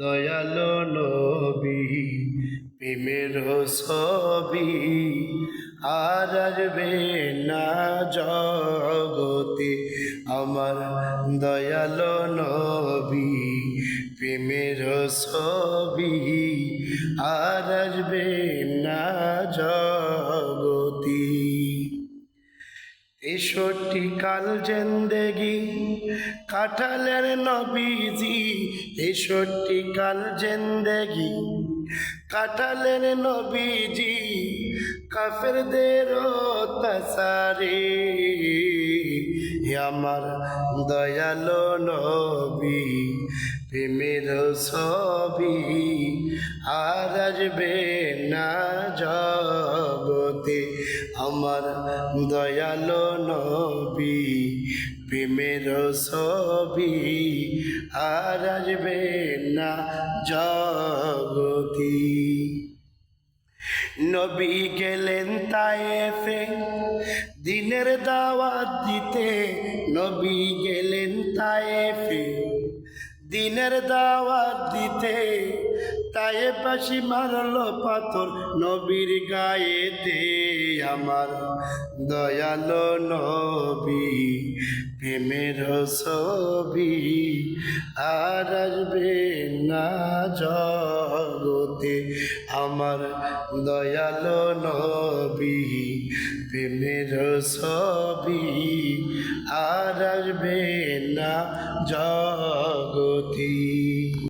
দয়ালো নবী, প্রেমের ছবি আর আসবে না জগতে। আমার দয়ালো নবী, প্রেমের ছবি আর আসবে না জগতি। তেষট্টি কাল জেন্দেগি কাঠালের নবীজি তেষট্টি কাল জেন্দেগি। কাঠালের নবীজি কাফেরদের হে আমার দয়ালো নবী, প্রেমের ছবি আর আসবে না জগতে আমার দয়ালো নবী, প্রেমের ছবি আর আসবে না জগতি। নবী গেলেন তায়েফে, দিনের দাওয়াত দিতে। নবী গেলেন তায়েফে দিনের দাওয়াত দিতে তায়ে পাশি মারলো পাথর নবীর গায়েতে আমার। দয়ালো নবী, প্রেমের ছবি আর আসবে না জগতে। আমার দয়ালো নবী, প্রেমের ছবি আর আসবে না জগতি।